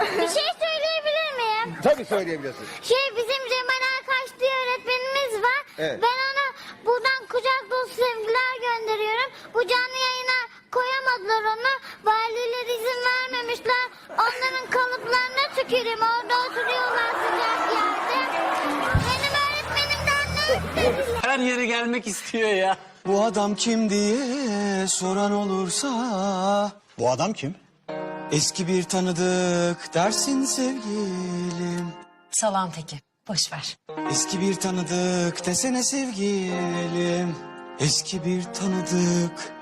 Bir şey söyleyebilir miyim? Tabii söyleyebilirsin. Şey bizim Cemal Erkaç diye öğretmenimiz var. Evet. Ben ona buradan kucak dolusu sevgiler gönderiyorum. Bu canlı yayına koyamadılar onu. Valiler izin vermemişler. Onların kalıplarına tüküreyim. Orada oturuyorlar sıcak yerde. Benim öğretmenimden ne istediler? Her yere gelmek istiyor ya. Bu adam kim diye soran olursa Bu adam kim? Eski bir tanıdık dersin sevgilim Salam teki. Boş ver. Eski bir tanıdık desene sevgilim Eski bir tanıdık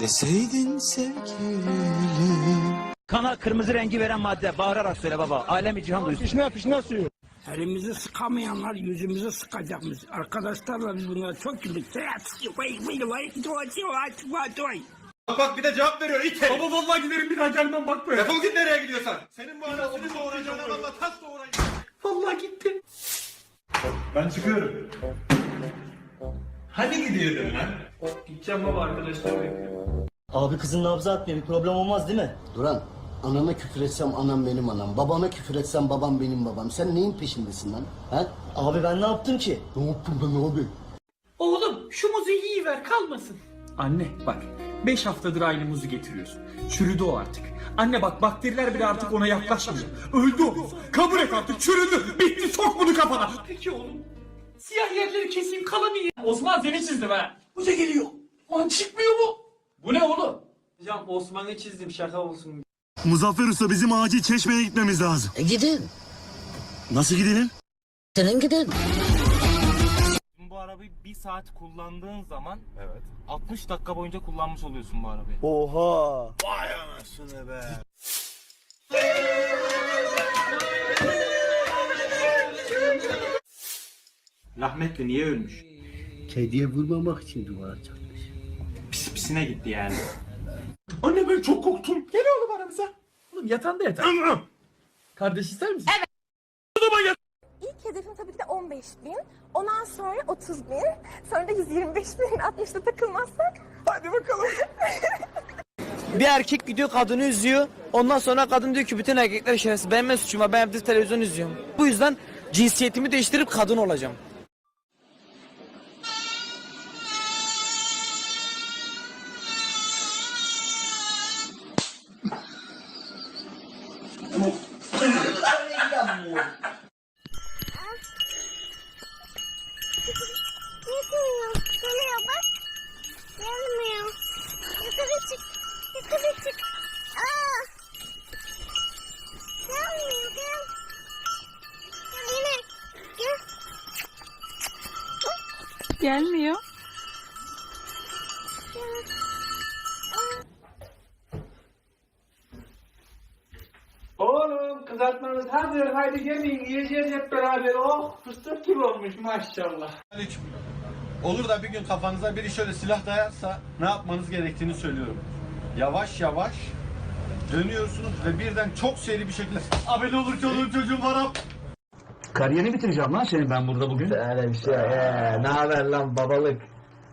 deseydin sevgilim Kana kırmızı rengi veren madde. Bağırarak söyle baba. Alemi cihan duysun. Pişne pişne suyu. Elimizi sıkamayanlar yüzümüzü sıkacakmış. Arkadaşlarla biz bunlara çok güldük. Bak bak bir de cevap veriyor it herif. Baba vallahi giderim bir daha gelmem bak böyle. Defol git nereye gidiyorsan. Senin bu anasını doğuracağına valla tas doğurayım. Vallahi gitti. Ben çıkıyorum. Hani gidiyordun lan? Gideceğim baba arkadaşlar bekliyor. Abi kızın nabzı atmıyor. Bir problem olmaz değil mi? Duran, anana küfür etsem anam benim anam, babana küfür etsem babam benim babam. Sen neyin peşindesin lan? Ha? Abi ben ne yaptım ki? Ne yaptın ben abi? Oğlum şu muzu yiyiver kalmasın. Anne bak 5 haftadır aynı muzu getiriyorsun. Çürüdü o artık. Anne bak bakteriler bile artık ona yaklaşmıyor. Öldü o. Kabul et artık çürüdü. Bitti sok bunu kafana. Peki oğlum. Siyah yerleri keseyim kalanı ye. Osman seni çizdim ha. Bu da geliyor. Lan çıkmıyor mu? Bu ne oğlum? Hocam Osman'ı çizdim şaka olsun. Muzaffer Usta bizim acil çeşmeye gitmemiz lazım. E gidin, Nasıl gidelim? senin gidin. Arabayı bir saat kullandığın zaman evet. 60 dakika boyunca kullanmış oluyorsun bu arabayı. Oha. Rahmetli niye ölmüş? Kediye vurmamak için duvara çarpmış. Pis pisine gitti yani. Anne ben çok korktum. Gel oğlum aramıza. Oğlum yatağında yatar. Kardeş ister misin? Evet. İlk hedefim tabii ki de 15 bin. Ondan sonra 30 bin. Sonra da 125 bin. 60'da takılmazsak. Hadi bakalım. Bir erkek gidiyor kadını üzüyor. Ondan sonra kadın diyor ki bütün erkekler şerefsiz. Benim ne suçum var? Ben evde televizyon izliyorum. Bu yüzden cinsiyetimi değiştirip kadın olacağım. Oğlum kızartmanız hazır. Haydi gelin yiyeceğiz hep beraber. Oh fıstık gibi olmuş maşallah. Olur da bir gün kafanıza biri şöyle silah dayarsa ne yapmanız gerektiğini söylüyorum. Yavaş yavaş dönüyorsunuz ve birden çok seri bir şekilde abi ne olur çoluğum çocuğum var ab. Kariyerini bitireceğim lan senin ben burada bugün. Öyle bir şey. Ee, ne haber lan babalık?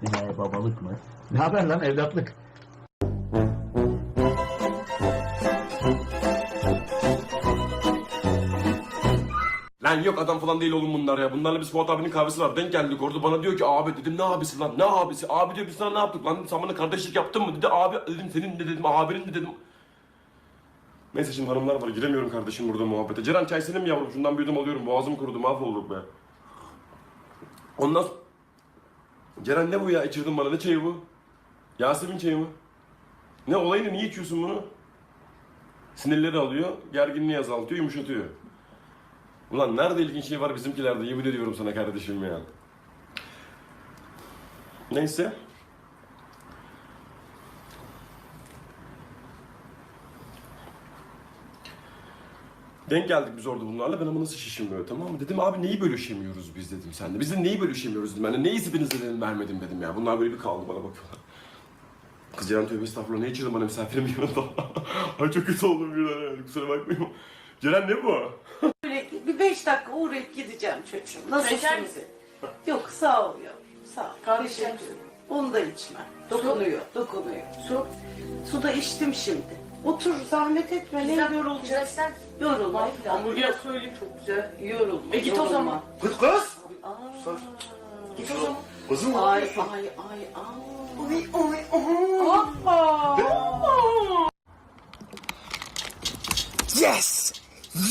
Ne babalık mı? Ne haber lan evlatlık? Lan yok adam falan değil oğlum bunlar ya. Bunlarla biz Fuat abinin kahvesi var. Denk geldik orada bana diyor ki abi dedim ne abisi lan ne abisi? Abi diyor biz sana ne yaptık lan sen bana kardeşlik yaptın mı dedi. Abi dedim senin de dedim abinin de dedim. Neyse şimdi hanımlar var giremiyorum kardeşim burada muhabbete. Ceren çay senin mi yavrum? Şundan bir yudum alıyorum boğazım kurudu mahvolduk be. Ondan. Ceren ne bu ya içirdin bana ne çayı bu? Yasemin çayı mı? Ne olayını niye içiyorsun bunu? Sinirleri alıyor, gerginliği azaltıyor, yumuşatıyor. Ulan nerede ilginç şey var bizimkilerde yemin ediyorum sana kardeşim ya. Neyse. Denk geldik biz orada bunlarla. Ben ama nasıl şişim böyle tamam mı? Dedim abi neyi bölüşemiyoruz biz dedim sende. Biz de neyi bölüşemiyoruz dedim. Ben de neyi birinize dedim vermedim dedim ya. Bunlar böyle bir kaldı bana bakıyorlar. Kız Ceren tövbe estağfurullah ne içirdin bana misafirim yanında. Ay çok kötü oldum bir yani kusura bakmayın. Ceren ne bu? Bir 5 dakika uğrayıp gideceğim çocuğum. Nasılsınız? Yok sağ ol yavrum. Sağ ol. Teşekkür ederim. Onu da içme. Dokunuyor, dokunuyor. Su? Su da içtim şimdi. Otur zahmet etme ne yorulacağız. Yorulma. Hamburger söyleyeyim çok güzel. Yorulma. E git o zaman. Kız kız. Git o zaman. Kızım Ay ay ay ay. Oy oy oy. Hoppa. Yes!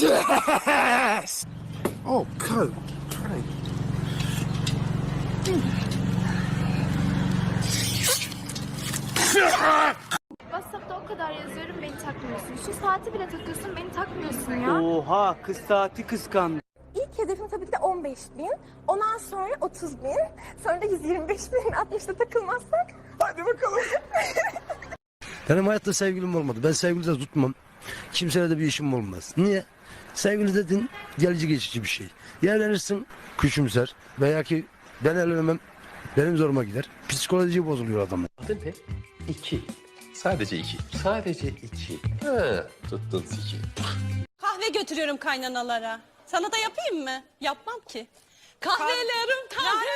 Yes! Oh, God. WhatsApp'ta o kadar yazıyorum beni takmıyorsun. Şu saati bile takıyorsun beni takmıyorsun ya. Oha kız saati kıskandı. Hedefim tabii ki de 15 bin. Ondan sonra 30 bin. Sonra da 125 bin. 60'ta takılmazsak. Hadi bakalım. Benim hayatta sevgilim olmadı. Ben sevgili de tutmam. Kimseyle de bir işim olmaz. Niye? Sevgili dedin gelici geçici bir şey. Ya evlenirsin küçümser veya ki ben evlenemem benim zoruma gider. Psikoloji bozuluyor adamın. İki. Sadece iki. Sadece iki. Ha, tuttun siki. Kahve götürüyorum kaynanalara. Sana da yapayım mı? Yapmam ki. Kahvelerim taze.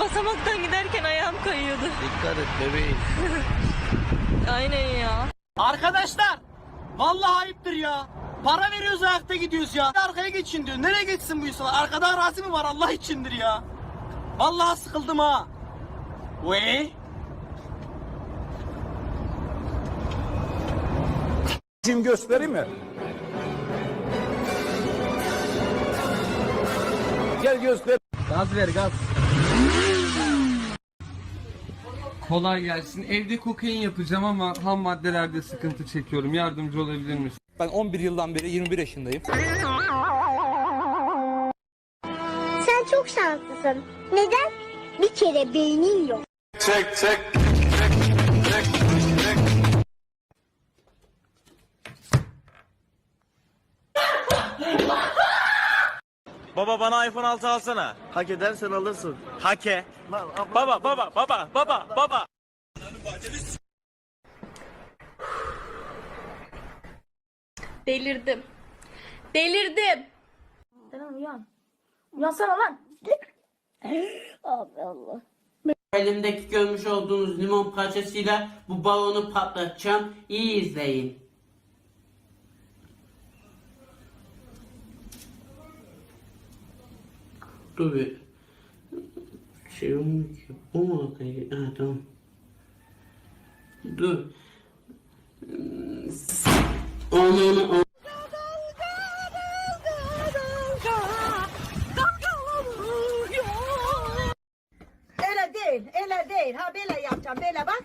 Basamaktan giderken ayağım kayıyordu. Dikkat et bebeğim. Aynen ya. Arkadaşlar vallahi ayıptır ya. Para veriyoruz ayakta gidiyoruz ya. Arkaya geçin diyor. Nereye geçsin bu insanlar? Arkada arazi mi var Allah içindir ya. Vallahi sıkıldım ha. Ve Şimdi göstereyim mi? Gel göster. Gaz ver gaz. Kolay gelsin. Evde kokain yapacağım ama ham maddelerde sıkıntı çekiyorum. Yardımcı olabilir misin? Ben 11 yıldan beri 21 yaşındayım. Sen çok şanslısın. Neden? Bir kere beynin yok. Çek çek. Baba bana iPhone 6 alsana. Hak edersen alırsın. Hake. Baba baba baba baba baba. Delirdim. Delirdim. Denen uyan. Uyansana lan. Allah Allah. Elimdeki görmüş olduğunuz limon parçasıyla bu balonu patlatacağım. İyi izleyin. Dur bir. Şey olmuyor ki. O mu? Ha tamam. Dur. Onu onu. Öyle değil, öyle değil. Ha böyle yapacağım, böyle bak.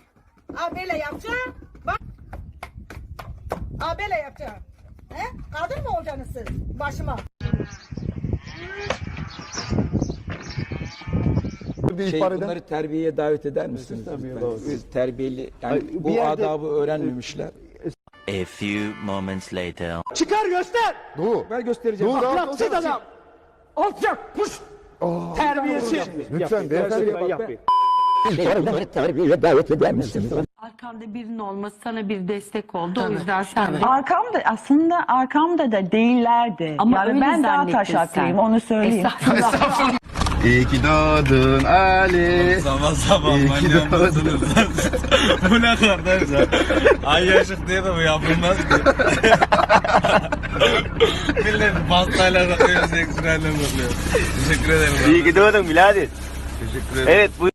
Ha böyle yapacağım, bak. Ha böyle yapacağım. He? Kadın mı olacaksınız siz başıma? Bir ihbar eden. terbiyeye davet eder misiniz? Biz terbiyeli yani bu bir yerde- adabı öğrenmemişler. A few moments later. Çıkar göster. Dur. Ben göstereceğim. Dur, Ahlaksız adam. Alçak. Puş. Terbiyesiz. Lütfen beyefendi. Arkamda birinin olması sana bir destek oldu. O yüzden sen de. Arkamda aslında arkamda da değillerdi. Ama yani ben daha taşaklıyım onu söyleyeyim. İyi ki doğdun Ali. Sabah sabah manyak mısınız? bu ne kardeş ya? Ay yaşık diye de bu yapılmaz ki. Millet pastayla bakıyor, ekstrayla bakıyor. Teşekkür ederim. İyi ki doğdun birader. Teşekkür ederim. Evet bu